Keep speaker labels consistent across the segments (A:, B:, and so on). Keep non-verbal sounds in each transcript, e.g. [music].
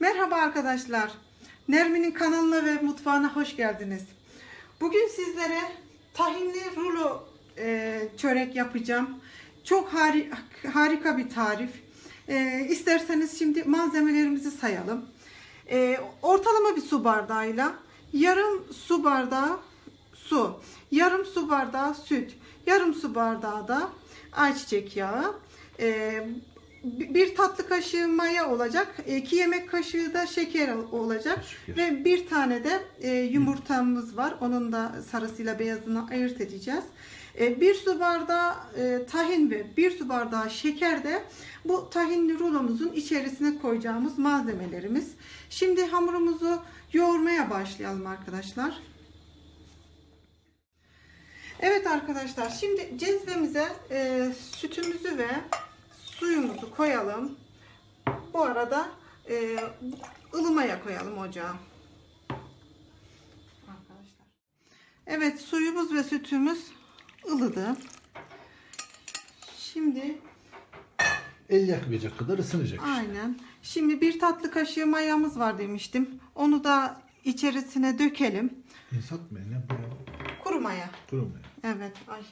A: Merhaba arkadaşlar. Nermin'in kanalına ve mutfağına hoş geldiniz. Bugün sizlere tahinli rulo e, çörek yapacağım. Çok hari- harika bir tarif. E, isterseniz şimdi malzemelerimizi sayalım. E, ortalama bir su bardağıyla yarım su bardağı su, yarım su bardağı süt, yarım su bardağı da ayçiçek yağı, e, bir tatlı kaşığı maya olacak, iki yemek kaşığı da şeker olacak
B: Şeker.
A: ve bir tane de e, yumurtamız var. Onun da sarısıyla beyazını ayırt edeceğiz. E, bir su bardağı e, tahin ve bir su bardağı şeker de bu tahinli rulomuzun içerisine koyacağımız malzemelerimiz. Şimdi hamurumuzu yoğurmaya başlayalım arkadaşlar. Evet arkadaşlar şimdi cezvemize e, sütümüzü ve koyalım. Bu arada e, ılımaya koyalım ocağa. Arkadaşlar. Evet suyumuz ve sütümüz ılıdı. Şimdi
B: El yakmayacak kadar ısınacak. işte.
A: aynen. Şimdi bir tatlı kaşığı mayamız var demiştim. Onu da içerisine dökelim.
B: İnsat mı? Ne bu?
A: Kuru maya.
B: Kuru mu?
A: Evet. Ay.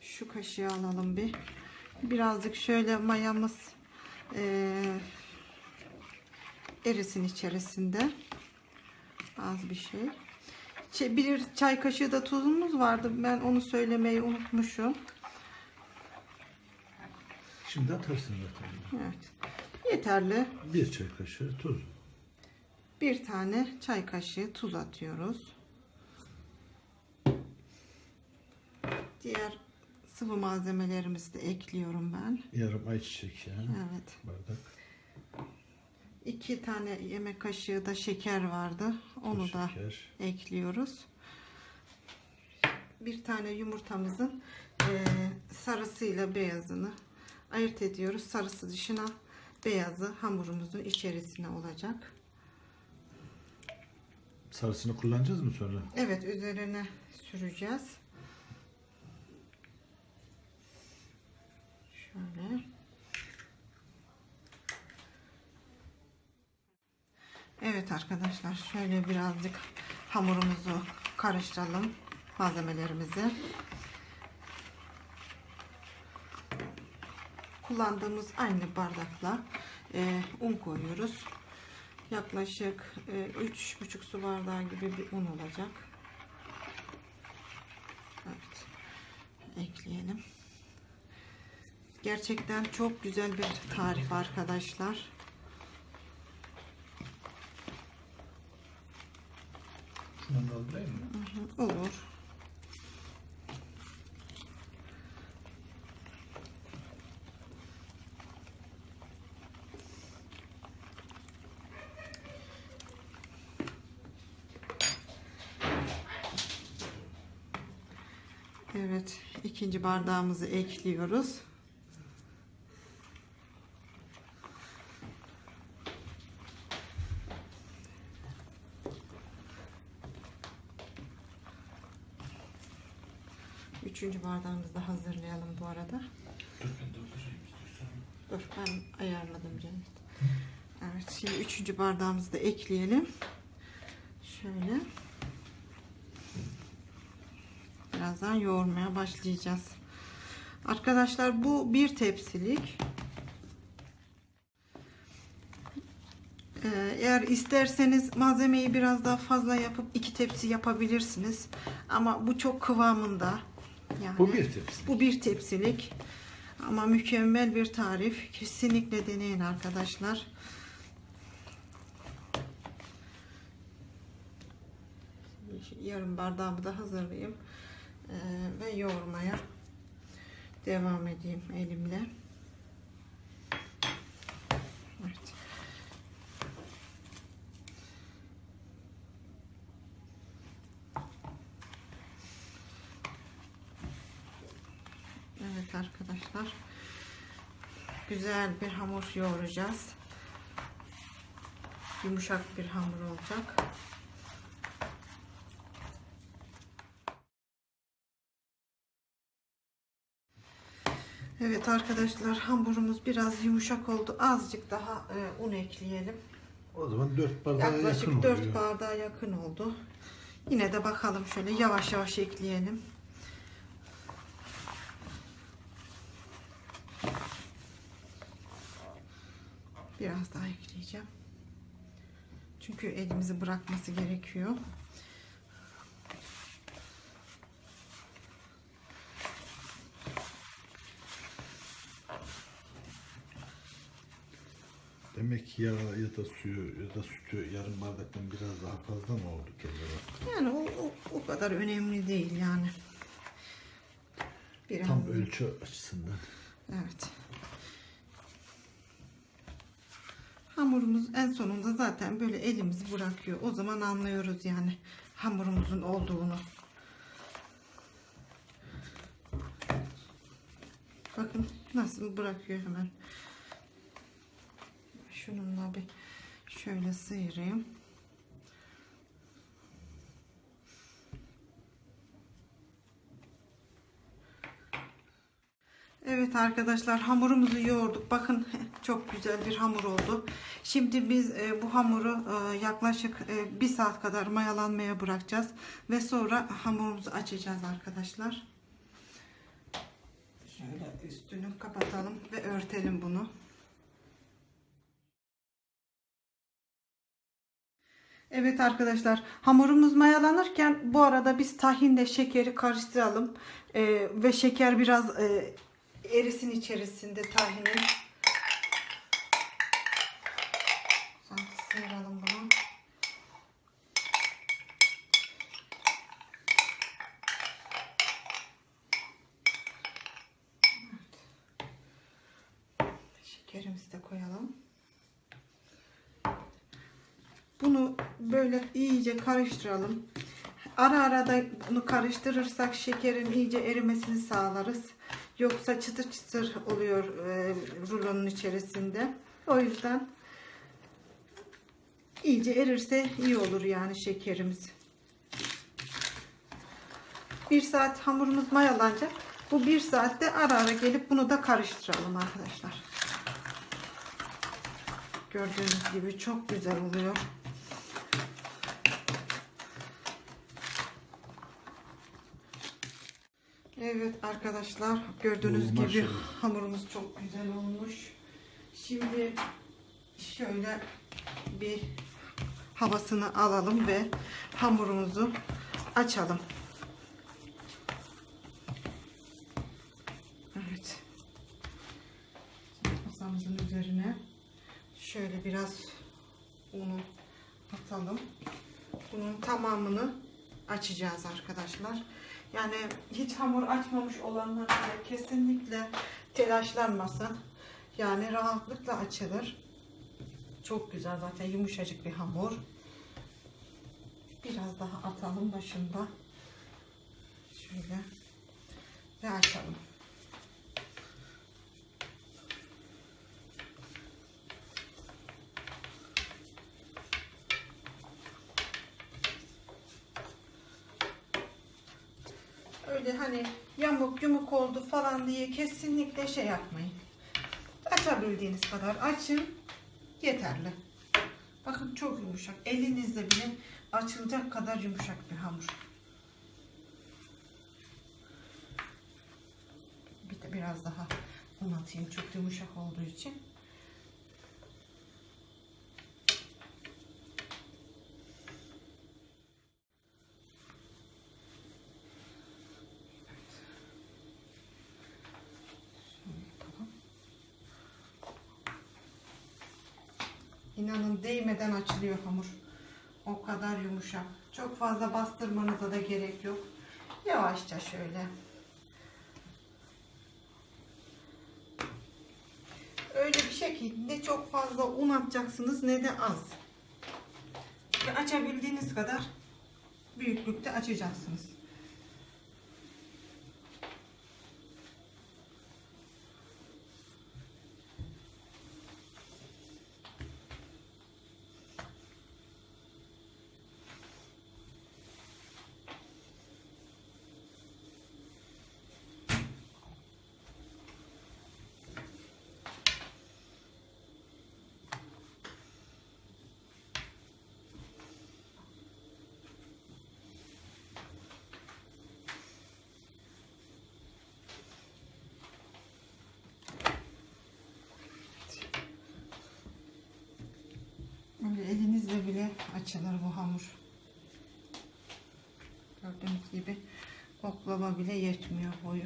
A: Şu kaşığı alalım bir. Birazcık şöyle mayamız eee, erisin içerisinde. Az bir şey. Bir çay kaşığı da tuzumuz vardı. Ben onu söylemeyi unutmuşum.
B: Şimdi atarsın zaten.
A: Evet. Yeterli.
B: Bir çay kaşığı tuz.
A: Bir tane çay kaşığı tuz atıyoruz. Diğer sıvı malzemelerimizi de ekliyorum ben.
B: Yarım ayçiçek yağı.
A: Evet.
B: Bardak.
A: İki tane yemek kaşığı da şeker vardı. Onu
B: Toz
A: da
B: şeker.
A: ekliyoruz. Bir tane yumurtamızın eee, sarısıyla beyazını ayırt ediyoruz. Sarısı dışına beyazı hamurumuzun içerisine olacak.
B: Sarısını kullanacağız mı sonra?
A: Evet üzerine süreceğiz. Şöyle. Evet arkadaşlar şöyle birazcık hamurumuzu karıştıralım malzemelerimizi. Kullandığımız aynı bardakla e, un koyuyoruz. Yaklaşık e, üç buçuk su bardağı gibi bir un olacak. Evet. Ekleyelim. Gerçekten çok güzel bir tarif arkadaşlar.
B: Mı?
A: Hı hı, Olur. Evet, ikinci bardağımızı ekliyoruz. Üçüncü bardağımızı da hazırlayalım bu arada.
B: Dur ben doldurayım istiyorsan.
A: Dur ben ayarladım Cennet. Evet şimdi üçüncü bardağımızı da ekleyelim. Şöyle. Birazdan yoğurmaya başlayacağız. Arkadaşlar bu bir tepsilik. Ee, Eğer isterseniz malzemeyi biraz daha fazla yapıp iki tepsi yapabilirsiniz. Ama bu çok kıvamında. Yani
B: Bu bir tepsi.
A: bu bir tepsilik. Ama mükemmel bir tarif. Kesinlikle deneyin arkadaşlar. Yarım bardağımı da hazırlayayım. Ee, ve yoğurmaya devam edeyim elimle. Evet. Evet arkadaşlar. Güzel bir hamur yoğuracağız. Yumuşak bir hamur olacak. Evet arkadaşlar hamurumuz biraz yumuşak oldu. Azıcık daha e, un ekleyelim.
B: O zaman 4 bardağa yakın
A: Yaklaşık
B: oluyor.
A: 4 bardağa yakın oldu. Yine de bakalım şöyle yavaş yavaş ekleyelim. Biraz daha ekleyeceğim. Çünkü elimizi bırakması gerekiyor.
B: Demek yağ ya da suyu ya da sütü yarım bardaktan biraz daha fazla mı oldu acaba?
A: Yani o, o, o kadar önemli değil yani. Biraz
B: Tam ölçü açısından.
A: Evet. Hamurumuz en sonunda zaten böyle elimizi bırakıyor. O zaman anlıyoruz yani hamurumuzun olduğunu. Bakın nasıl bırakıyor hemen. Şununla bir şöyle sıyırayım. Evet arkadaşlar hamurumuzu yoğurduk. Bakın [laughs] çok güzel bir hamur oldu. Şimdi biz e, bu hamuru e, yaklaşık e, bir saat kadar mayalanmaya bırakacağız. Ve sonra hamurumuzu açacağız arkadaşlar. Şöyle üstünü kapatalım ve örtelim bunu. Evet arkadaşlar hamurumuz mayalanırken bu arada biz tahinle şekeri karıştıralım Ee, ve şeker biraz e, erisin içerisinde tahinin. Sonra Sıyıralım bunu. Şekerimizi de koyalım. Bunu böyle iyice karıştıralım. Ara ara da bunu karıştırırsak şekerin iyice erimesini sağlarız. Yoksa çıtır çıtır oluyor e, rulonun içerisinde. O yüzden iyice erirse iyi olur yani şekerimiz. Bir saat hamurumuz mayalanacak. Bu bir saatte ara ara gelip bunu da karıştıralım arkadaşlar. Gördüğünüz gibi çok güzel oluyor. Evet arkadaşlar gördüğünüz
B: Oo,
A: gibi
B: maşallah.
A: hamurumuz çok güzel olmuş. Şimdi şöyle bir havasını alalım ve hamurumuzu açalım. Evet. Masamızın üzerine şöyle biraz unu atalım. Bunun tamamını açacağız arkadaşlar. Yani hiç hamur açmamış olanlar bile kesinlikle telaşlanmasın. Yani rahatlıkla açılır. Çok güzel zaten yumuşacık bir hamur. Biraz daha atalım başında. Şöyle ve açalım. Öyle hani yamuk yumuk oldu falan diye kesinlikle şey yapmayın. Açabildiğiniz kadar açın. Yeterli. Bakın çok yumuşak. Elinizle bile açılacak kadar yumuşak bir hamur. Bir de biraz daha un atayım çok yumuşak olduğu için. İnanın değmeden açılıyor hamur. O kadar yumuşak. Çok fazla bastırmanıza da gerek yok. Yavaşça şöyle. Öyle bir şey ne çok fazla un atacaksınız ne de az. Ve açabildiğiniz kadar büyüklükte açacaksınız. Elinizle bile açılır bu hamur. Gördüğünüz gibi oklava bile yetmiyor boyu.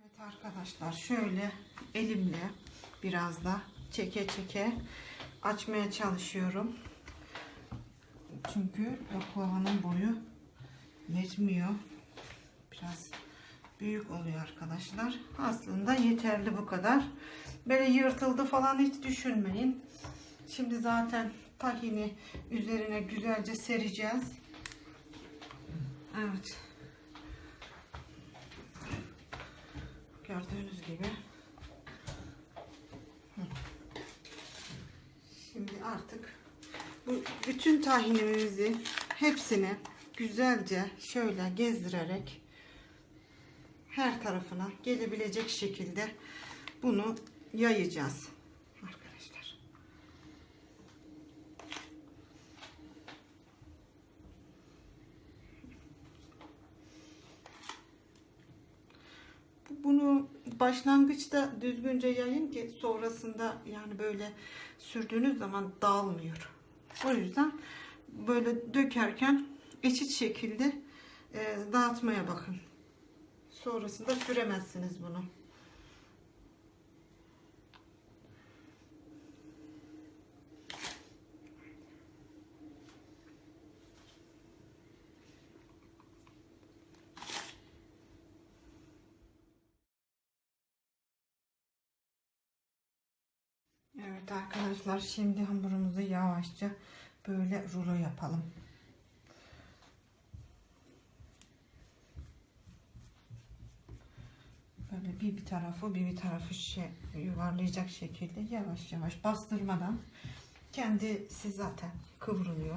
A: Evet arkadaşlar şöyle elimle biraz da çeke çeke açmaya çalışıyorum. Çünkü oklavanın boyu yetmiyor. Büyük oluyor arkadaşlar. Aslında yeterli bu kadar. Böyle yırtıldı falan hiç düşünmeyin. Şimdi zaten tahini üzerine güzelce sereceğiz. Evet. Gördüğünüz gibi. Şimdi artık bu bütün tahinimizi hepsini güzelce şöyle gezdirerek her tarafına gelebilecek şekilde bunu yayacağız arkadaşlar. Bunu başlangıçta düzgünce yayın ki sonrasında yani böyle sürdüğünüz zaman dağılmıyor. O yüzden böyle dökerken eşit şekilde e, dağıtmaya bakın. Sonrasında süremezsiniz bunu. Evet arkadaşlar şimdi hamurumuzu yavaşça böyle rulo yapalım. Böyle bir bir tarafı bir bir tarafı şey yuvarlayacak şekilde yavaş yavaş bastırmadan kendisi zaten kıvrılıyor.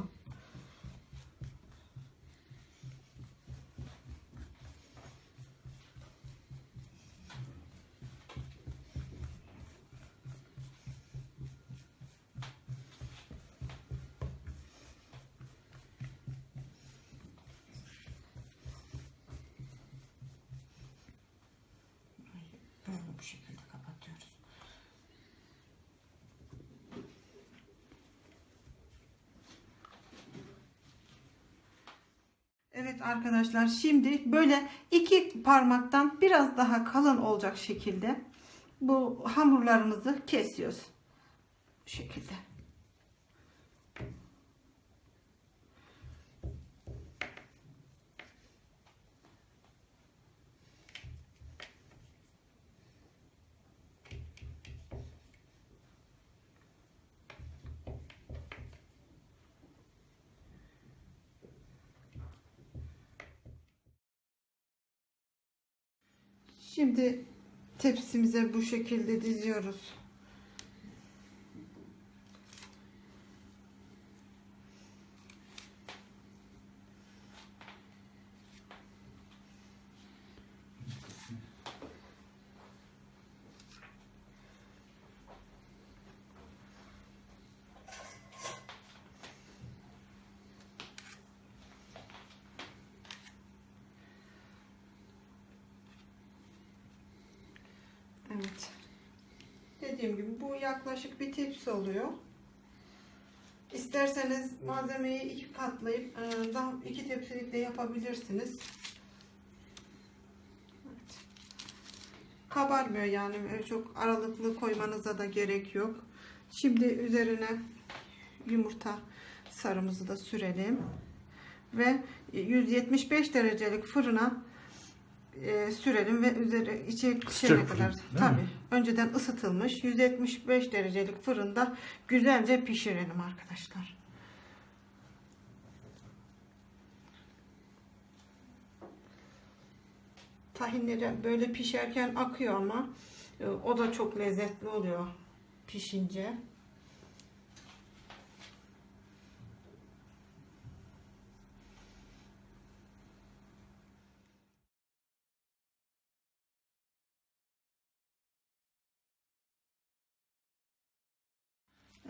A: Böyle bu şekilde kapatıyoruz. Evet arkadaşlar şimdi böyle iki parmaktan biraz daha kalın olacak şekilde bu hamurlarımızı kesiyoruz. Bu şekilde. Şimdi tepsimize bu şekilde diziyoruz. Evet. Dediğim gibi bu yaklaşık bir tepsi oluyor. İsterseniz malzemeyi iki katlayıp e, daha iki tepsilik de yapabilirsiniz. Evet. Kabarmıyor yani Öyle çok aralıklı koymanıza da gerek yok. Şimdi üzerine yumurta sarımızı da sürelim ve 175 derecelik fırına e, sürelim ve üzeri içi pişene
B: fırın,
A: kadar tabi önceden ısıtılmış 175 derecelik fırında güzelce pişirelim arkadaşlar. Tahinleri böyle pişerken akıyor ama e, o da çok lezzetli oluyor pişince.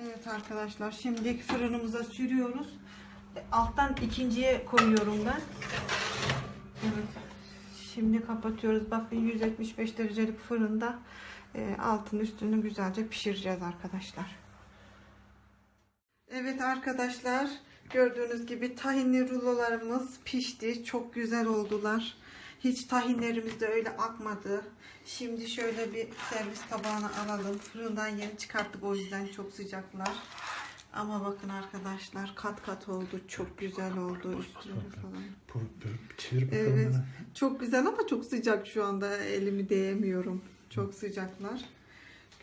A: Evet arkadaşlar şimdi fırınımıza sürüyoruz. E, Alttan ikinciye koyuyorum ben. Evet. Şimdi kapatıyoruz. Bakın 175 derecelik fırında e, altın üstünü güzelce pişireceğiz arkadaşlar. Evet arkadaşlar gördüğünüz gibi tahinli rulolarımız pişti. Çok güzel oldular. Hiç tahinlerimiz de öyle akmadı. Şimdi şöyle bir servis tabağına alalım. Fırından yeni çıkarttık o yüzden çok sıcaklar. Ama bakın arkadaşlar kat kat oldu. Çok güzel oldu üstünü falan.
B: Çevir bakalım
A: Evet.
B: bana.
A: Çok güzel ama çok sıcak şu anda. Elimi değemiyorum. Çok sıcaklar.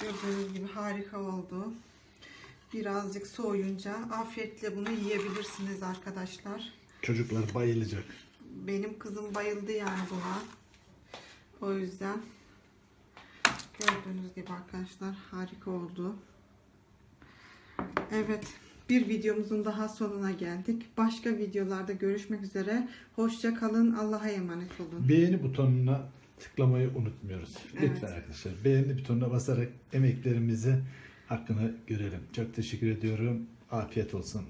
A: Gördüğünüz gibi harika oldu. Birazcık soğuyunca afiyetle bunu yiyebilirsiniz arkadaşlar.
B: Çocuklar bayılacak.
A: Benim kızım bayıldı yani buna. O yüzden gördüğünüz gibi arkadaşlar harika oldu. Evet bir videomuzun daha sonuna geldik. Başka videolarda görüşmek üzere. Hoşça kalın. Allah'a emanet olun.
B: Beğeni butonuna tıklamayı unutmuyoruz. Lütfen
A: Evet.
B: arkadaşlar. Beğeni butonuna basarak emeklerimizi hakkını görelim. Çok teşekkür ediyorum. Afiyet olsun.